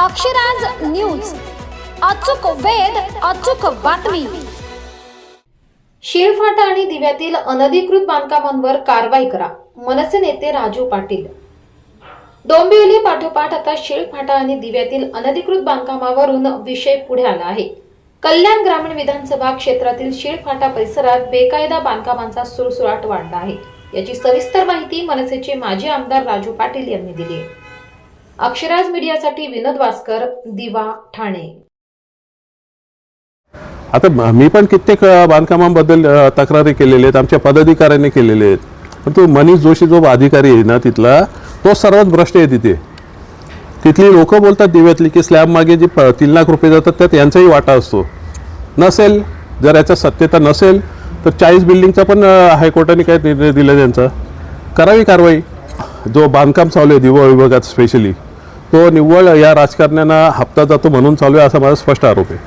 Akshraj news. अचूक वेध अचूक बातमी. शिळफाटा आणि दिव्यातील अनधिकृत बांधकामांवर कारवाई करा मनसे नेते राजू पाटील. डोंबिवली पाठोपाठ आता शिळफाटा आणि दिव्यातील अनधिकृत बांधकामावरून विषय पुढे आला आहे. कल्याण ग्रामीण विधानसभा क्षेत्रातील शिळफाटा परिसरात बेकायदा बांधकामांचा सुरसुराट वाढला आहे. याची सविस्तर माहिती मनसेचे माजी आमदार राजू पाटील यांनी दिली आहे. अक्षराज मीडियासाठी विनोद वास्कर दिवा ठाणे. आता मी पण कित्येक बांधकामांबद्दल तक्रारी केलेल्या आहेत आमच्या पदाधिकाऱ्यांनी केलेले आहेत. पण तो मनीष जोशी जो अधिकारी आहे ना तिथला तो सर्वात भ्रष्ट आहे तिथे. तिथली लोक बोलतात दिव्यातली की स्लॅब मागे जे प- तीन लाख रुपये जातात त्यात यांचाही वाटा असतो. नसेल जर याचा सत्यता नसेल तर चाळीस बिल्डिंगचा पण हायकोर्टाने काय निर्णय दिला त्यांचा? करावी कारवाई. जो बांधकाम चालू आहे दिवा विभागात स्पेशली तो निव्वळ या राजकारण्यांना हप्ता जातो म्हणून चालू आहे असा माझा स्पष्ट आरोप आहे.